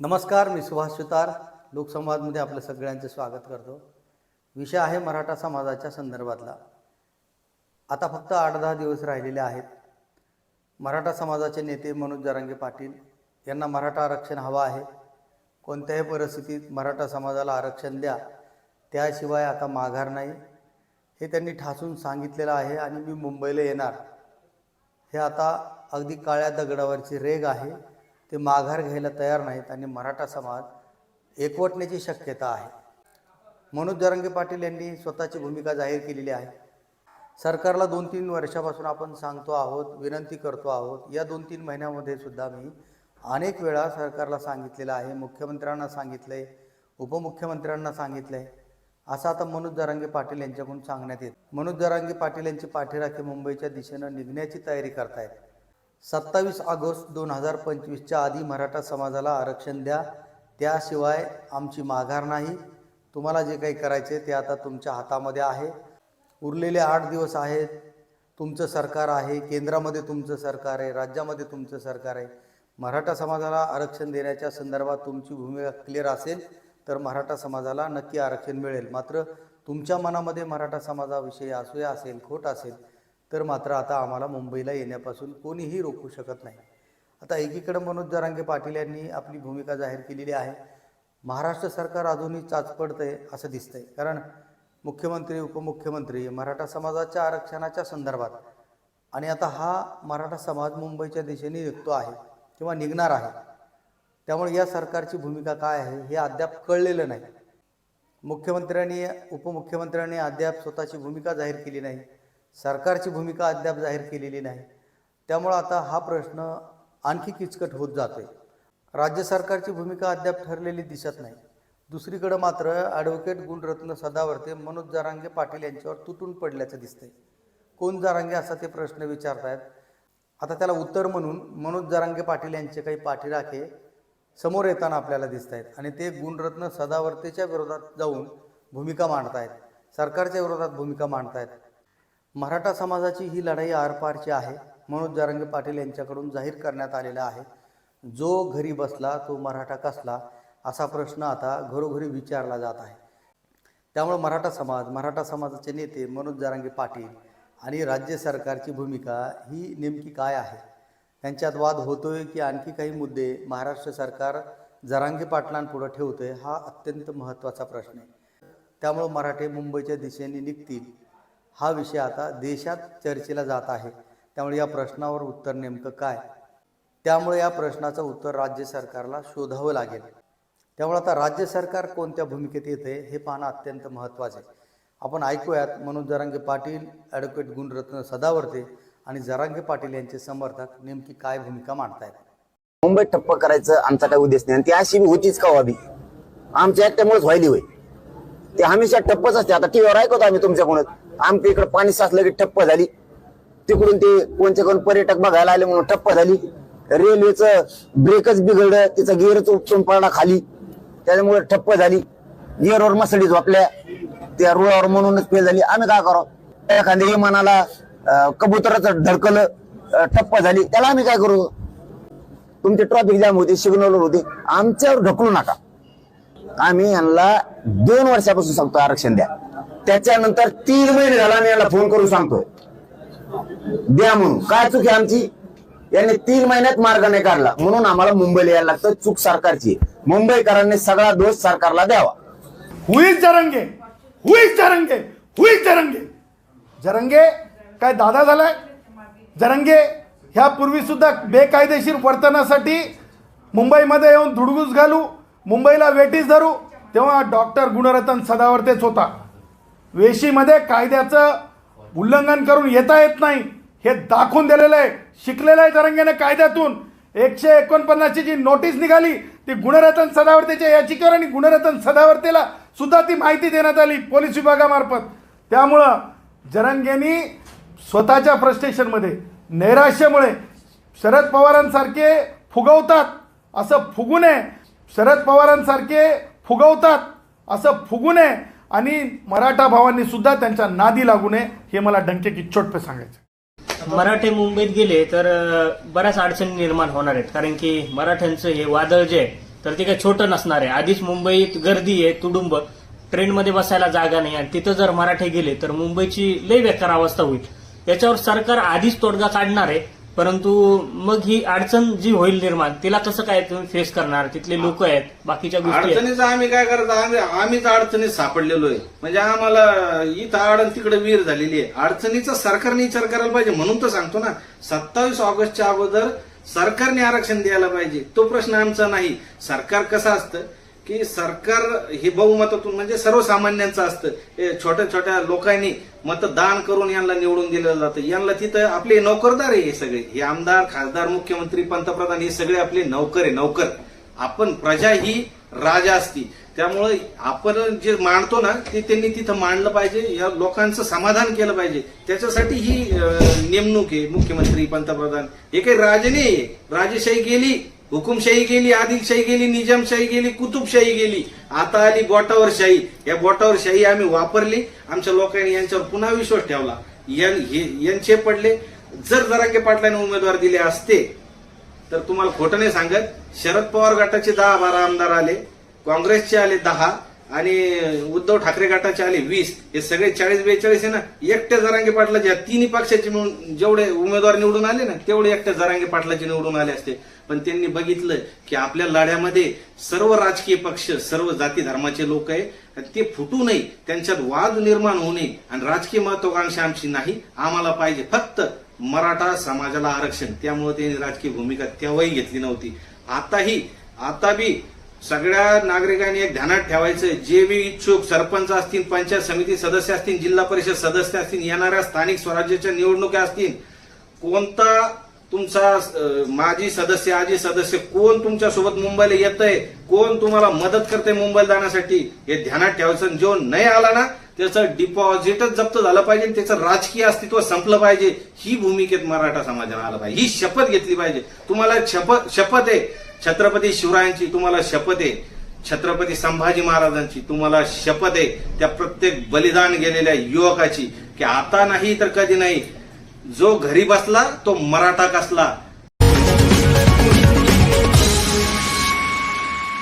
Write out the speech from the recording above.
नमस्कार मी सुभाष सुतार लोकसंवादमध्ये आपलं सगळ्यांचं स्वागत करतो. विषय आहे मराठा समाजाच्या संदर्भातला. आता फक्त आठ दहा दिवस राहिलेले आहेत. मराठा समाजाचे नेते मनोज जरांगे पाटील यांना मराठा आरक्षण हवं आहे. कोणत्याही परिस्थितीत मराठा समाजाला आरक्षण द्या. त्याशिवाय आता माघार नाही. हे त्यांनी ठासून सांगितलेलं आहे आणि मी मुंबईला येणार. हे आता अगदी काळ्या दगडावरची रेग आहे. ते माघार घ्यायला तयार नाहीत आणि मराठा समाज एकवटण्याची शक्यता आहे. मनोज जरांगे पाटील यांनी स्वतःची भूमिका जाहीर केलेली आहे. सरकारला दोन तीन वर्षापासून आपण सांगतो आहोत विनंती करतो आहोत. या दोन तीन महिन्यामध्ये सुद्धा मी अनेक वेळा सरकारला सांगितलेलं आहे मुख्यमंत्र्यांना सांगितलं आहे उपमुख्यमंत्र्यांना सांगितलं आहे असं आता मनोज जरांगे पाटील यांच्याकडून सांगण्यात येत. मनोज जरांगे पाटील यांची पाठीराखी मुंबईच्या दिशेनं निघण्याची तयारी करतायत. सत्तावीस ऑगस्ट दोन हजार पंचवीसच्या आधी मराठा समाजाला आरक्षण द्या. त्याशिवाय आमची माघार नाही. तुम्हाला जे काही करायचे ते आता तुमच्या हातामध्ये आहे. उरलेले आठ दिवस आहेत. तुमचं सरकार आहे. केंद्रामध्ये तुमचं सरकार आहे. राज्यामध्ये तुमचं सरकार आहे. मराठा समाजाला आरक्षण देण्याच्या संदर्भात तुमची भूमिका क्लिअर असेल तर मराठा समाजाला नक्की आरक्षण मिळेल. मात्र तुमच्या मनामध्ये मराठा समाजाविषयी असूया असेल खोट असेल तर मात्र आता आम्हाला मुंबईला येण्यापासून कोणीही रोखू शकत नाही. आता एकीकडे मनोज जरांगे पाटील यांनी आपली भूमिका जाहीर केलेली आहे. महाराष्ट्र सरकार अजूनही चाचपडतंय असं दिसतंय. कारण मुख्यमंत्री उपमुख्यमंत्री मराठा समाजाच्या आरक्षणाच्या संदर्भात आणि आता हा मराठा समाज मुंबईच्या दिशेने निघतो आहे किंवा निघणार आहे त्यामुळे या सरकारची भूमिका काय आहे हे अद्याप कळलेलं नाही. मुख्यमंत्र्यांनी उपमुख्यमंत्र्यांनी अद्याप स्वतःची भूमिका जाहीर केली नाही. सरकारची भूमिका अद्याप जाहीर केलेली नाही. त्यामुळं आता हा प्रश्न आणखी किचकट होत जातोय. राज्य सरकारची भूमिका अद्याप ठरलेली दिसत नाही. दुसरीकडं मात्र ॲडव्होकेट गुणरत्न सदावर्ते मनोज जारांगे पाटील यांच्यावर तुटून पडल्याचं दिसतंय. कोण जारांगे असा ते प्रश्न विचारतायत? आता त्याला उत्तर म्हणून मनोज जारांगे पाटील यांचे काही पाठीराखे समोर येताना आपल्याला दिसत आहेत आणि ते गुणरत्न सदावर्तेच्या विरोधात जाऊन भूमिका मांडतायत. सरकारच्या विरोधात भूमिका मांडतायत. मराठा समाजाची ही लढाई आरपारची आहे मनोज जारंगे पाटील यांच्याकडून जाहीर करण्यात आलेला आहे. जो घरी बसला तो मराठा कसला असा प्रश्न आता घरोघरी विचारला जात आहे. त्यामुळे मराठा समाज मराठा समाजाचे नेते मनोज जारंगे पाटील आणि राज्य सरकारची भूमिका ही नेमकी काय आहे? त्यांच्यात वाद होतोय की आणखी काही मुद्दे महाराष्ट्र सरकार जरांगे पाटलांपुढं ठेवतोय हा अत्यंत महत्त्वाचा प्रश्न आहे. त्यामुळं मराठे मुंबईच्या दिशेने निघतील हा विषय आता देशात चर्चेला जात आहे. त्यामुळे या प्रश्नावर उत्तर नेमकं काय? त्यामुळे या प्रश्नाचं उत्तर राज्य सरकारला शोधावं लागेल. त्यामुळे आता राज्य सरकार कोणत्या भूमिकेत येते हे पाहणं अत्यंत महत्त्वाचं आहे. आपण ऐकूयात मनोज जरांगे पाटील ॲडव्होकेट गुणरत्न सदावर्ते आणि जरांगे पाटील यांचे समर्थक नेमकी काय भूमिका मांडतायत. मुंबईत ठप्प करायचं आमचा काय उद्देश नाही आणि ती अशी होतीच का व्हावी आमच्या एकट्यामुळेच व्हायली होय. ते हमेशा ठप्पच असते. आता टीव्हीवर ऐकतो आम्ही तुमच्याकडून. आमच्या इकडे पाणी साचलं की ठप्प झाली. तिकडून ते कोणते कोण पर्यटक बघायला आले म्हणून ठप्प झाली. रेल्वेचं ब्रेकच बिघडलं तिचा गिअरच उपसून पडला खाली. त्याच्यामुळे ठप्प झाली. गिअरवर मसडी झोपल्या. त्या रुळावर म्हणूनच फेल झाली. आम्ही काय करावं? एखाद्या विमानाला कबुतराचं धडकलं ठप्प झाली. त्याला आम्ही काय करू? तुमचे ट्रॉफिक जाम होते सिग्नलवर होते. आमच्यावर ढकलू नका. आम्ही यांना दोन वर्षापासून सांगतो आरक्षण द्या. त्याच्यानंतर तीन महिने झाला आम्ही यांना फोन करून सांगतोय. द्या म्हणून. काय चूक आहे आमची? यांनी तीन महिन्यात मार्ग नाही काढला. म्हणून आम्हाला मुंबईला यायला लागतं चूक सरकारची. मुंबईकरांनी सगळा दोष सरकारला द्यावा. हुईच जरंगे हुईच जरंगे हुईच जरंगे जरंगे काय दादा झालाय? जरंगे ह्या पूर्वी सुद्धा बेकायदेशीर वर्तनासाठी मुंबईमध्ये येऊन धुडगूस घालू मुंबईला वेटीस धरू तेव्हा डॉक्टर गुणरतन सदावर्तेच होता. वेशीमध्ये कायद्याचं उल्लंघन करून येता येत नाही हे दाखवून दिलेलं आहे. शिकलेलं आहे जरंगेने कायद्यातून. एकशे एकोणपन्नासची जी नोटीस निघाली ती गुणरत्न सदावर्तेच्या याचिकेवर आणि गुणरत्न सदावर्तेला सुद्धा ती माहिती देण्यात आली पोलीस विभागामार्फत. त्यामुळं जरंगेनी स्वतःच्या फ्रस्ट्रेशनमध्ये नैराश्यामुळे शरद पवारांसारखे फुगवतात असं फुगू नये. शरद पवारांसारखे फुगवतात. असं फुगू नये आणि मराठा भावांनी सुद्धा त्यांच्या नादी लागू नये हे मला डंके की चोटपे सांगायचं. मराठे मुंबईत गेले तर बऱ्याच अडचणी निर्माण होणार आहेत. कारण की मराठ्यांचं हे वादळ जे आहे तर ते काही छोटं नसणार आहे. आधीच मुंबईत गर्दी आहे तुडुंब. ट्रेनमध्ये बसायला जागा नाही आणि तिथं जर मराठे गेले तर मुंबईची लय बेकार अवस्था होईल. याच्यावर सरकार आधीच तोडगा काढणार आहे. परंतु मग ही अडचण जी होईल निर्माण तिला कसं काय तुम्ही फेस करणार? तिथले लोक आहेत बाकीच्या गोष्टी आहेत. अडचणीचं आम्ही काय करतो आम्ही आम्हीच अडचणीत सापडलेलो आहे म्हणजे आम्हाला इथं आड तिकडे वीर झालेली आहे. अडचणीचा सरकारने विचार करायला पाहिजे म्हणून तर सांगतो ना. सत्तावीस ऑगस्टच्या अगोदर सरकारने आरक्षण द्यायला पाहिजे. तो प्रश्न आमचा नाही. सरकार कसं असतं? की सरकार हे बहुमतातून म्हणजे सर्वसामान्यांचं असतं. हे छोट्या छोट्या लोकांनी मतदान करून यांना निवडून दिलं जातं. यांना तिथं आपले नोकरदार आहे हे सगळे. हे आमदार खासदार मुख्यमंत्री पंतप्रधान हे सगळे आपले नौकर आहे नौकर. आपण प्रजा ही राजा असती. त्यामुळे आपण जे मांडतो ना ते त्यांनी तिथं मांडलं पाहिजे. या लोकांचं समाधान केलं पाहिजे. त्याच्यासाठी ही नेमणूक आहे मुख्यमंत्री पंतप्रधान. हे काही राजे नाही राजेशाही गेली हुकुमशाही गेली आदिलशाही गेली निजामशाही गेली कुतुबशाही गेली. आता आली बोटावर शाही. या बोटावर शाही आम्ही वापरली. आमच्या लोकांनी यांच्यावर पुन्हा विश्वास ठेवला. हे- यांचे पडले. जर जरांगे पाटलांनी उमेदवार दिले असते तर तुम्हाला खोटं नाही सांगत. शरद पवार गटाचे दहा बारा आमदार आले. काँग्रेसचे आले दहा. आणि उद्धव ठाकरे गटाचे आले वीस हे सगळे चाळीस बेचाळीस आहे ना एकट्या जरांगे पाटलाचे तिन्ही पक्षाचे मिळून जेवढे उमेदवार निवडून आले ना तेवढे एकट्या जरांगे पाटलाचे निवडून आले असते. पण त्यांनी बघितलं की आपल्या लढ्यामध्ये सर्व राजकीय पक्ष सर्व जाती धर्माचे लोक आहे. आणि ते फुटू नये त्यांच्यात वाद निर्माण होऊ नये आणि राजकीय महत्वाकांक्षा आमची नाही आम्हाला पाहिजे फक्त मराठा समाजाला आरक्षण. त्यामुळे त्यांनी राजकीय भूमिका तेव्हाही घेतली नव्हती. आताही आता बी सगळ्या नागरिकांनी एक ध्यानात ठेवायचं जे बी इच्छुक सरपंच असतील पंचायत समिती सदस्य असतील जिल्हा परिषद सदस्य असतील येणाऱ्या स्थानिक स्वराज्याच्या निवडणुका असतील कोणता तुमचा माजी सदस्य आजी सदस्य कोण तुमच्यासोबत मुंबईला येत आहे कोण तुम्हाला मदत करते मुंबईला जाण्यासाठी हे ध्यानात ठेवायचं. आणि जो नाही आला ना त्याचं डिपॉझिटच जप्त झालं पाहिजे त्याचं राजकीय अस्तित्व संपलं पाहिजे. ही भूमिकेत मराठा समाजाला आलं पाहिजे. ही शपथ घेतली पाहिजे. तुम्हाला शपथ शपथ आहे. छत्रपती शिवरायांची तुम्हाला शपथ आहे. छत्रपती संभाजी महाराजांची तुम्हाला शपथ आहे. त्या प्रत्येक बलिदान गेलेल्या युवकाची. की आता नाही तर कधी नाही. जो घरी बसला तो मराठा कसला?